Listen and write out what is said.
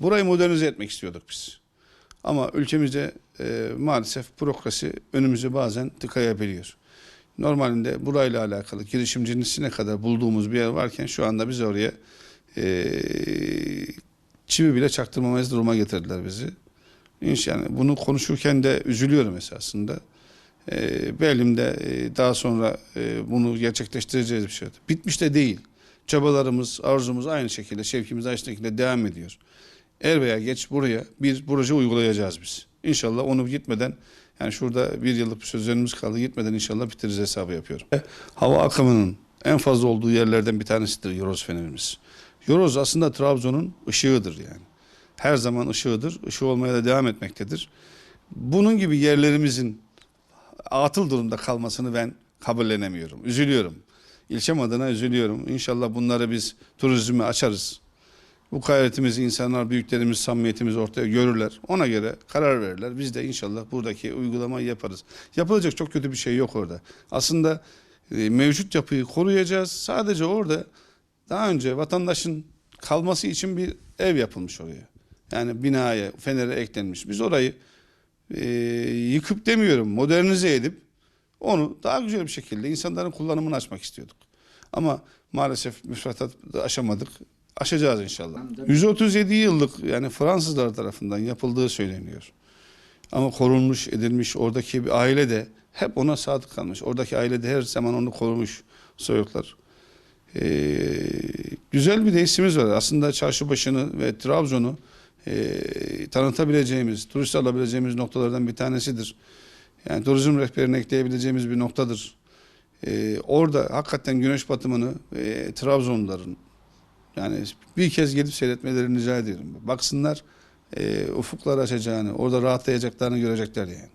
Burayı modernize etmek istiyorduk biz. Ama ülkemizde e, maalesef bürokrasi önümüzü bazen tıkayabiliyor. Normalinde burayla alakalı girişimcisine kadar bulduğumuz bir yer varken şu anda biz oraya e, çivi bile çaktırmamayız duruma getirdiler bizi. Yani bunu konuşurken de üzülüyorum esasında. E, belimde e, daha sonra e, bunu gerçekleştireceğiz bir şey. Bitmiş de değil. Çabalarımız, arzumuz aynı şekilde, şevkimiz aynı şekilde devam ediyor. Er veya geç buraya bir proje uygulayacağız biz. İnşallah onu gitmeden yani şurada bir yıllık bir sözlerimiz kaldı gitmeden inşallah bitiririz hesabı yapıyorum. E, Hava akımının en fazla olduğu yerlerden bir tanesidir Yoroz Fenerimiz. Yoroz aslında Trabzon'un ışığıdır yani. Her zaman ışığıdır. Işığı olmaya da devam etmektedir. Bunun gibi yerlerimizin atıl durumda kalmasını ben kabullenemiyorum. Üzülüyorum. İlçem adına üzülüyorum. İnşallah bunları biz turizmi açarız. Bu gayretimizi insanlar, büyüklerimiz, samimiyetimizi ortaya görürler. Ona göre karar verirler. Biz de inşallah buradaki uygulamayı yaparız. Yapılacak çok kötü bir şey yok orada. Aslında e, mevcut yapıyı koruyacağız. Sadece orada daha önce vatandaşın kalması için bir ev yapılmış oraya. Yani binaya, fenere eklenmiş. Biz orayı e, yıkıp demiyorum, modernize edip onu daha güzel bir şekilde insanların kullanımını açmak istiyorduk. Ama maalesef müfredat aşamadık. Aşacağız inşallah. 137 yıllık yani Fransızlar tarafından yapıldığı söyleniyor. Ama korunmuş, edilmiş oradaki bir aile de hep ona sadık kalmış. Oradaki aile de her zaman onu korumuş soyuklar. Ee, güzel bir tesisimiz var. Aslında Çarşıbaşı'nı ve Trabzon'u e, tanıtabileceğimiz, turist alabileceğimiz noktalardan bir tanesidir. Yani turizm rehberine ekleyebileceğimiz bir noktadır. Ee, orada hakikaten güneş batımını e, Trabzonluların yani bir kez gelip seyretmelerini rica ediyorum. Baksınlar e, ufuklar açacağını, orada rahatlayacaklarını görecekler yani.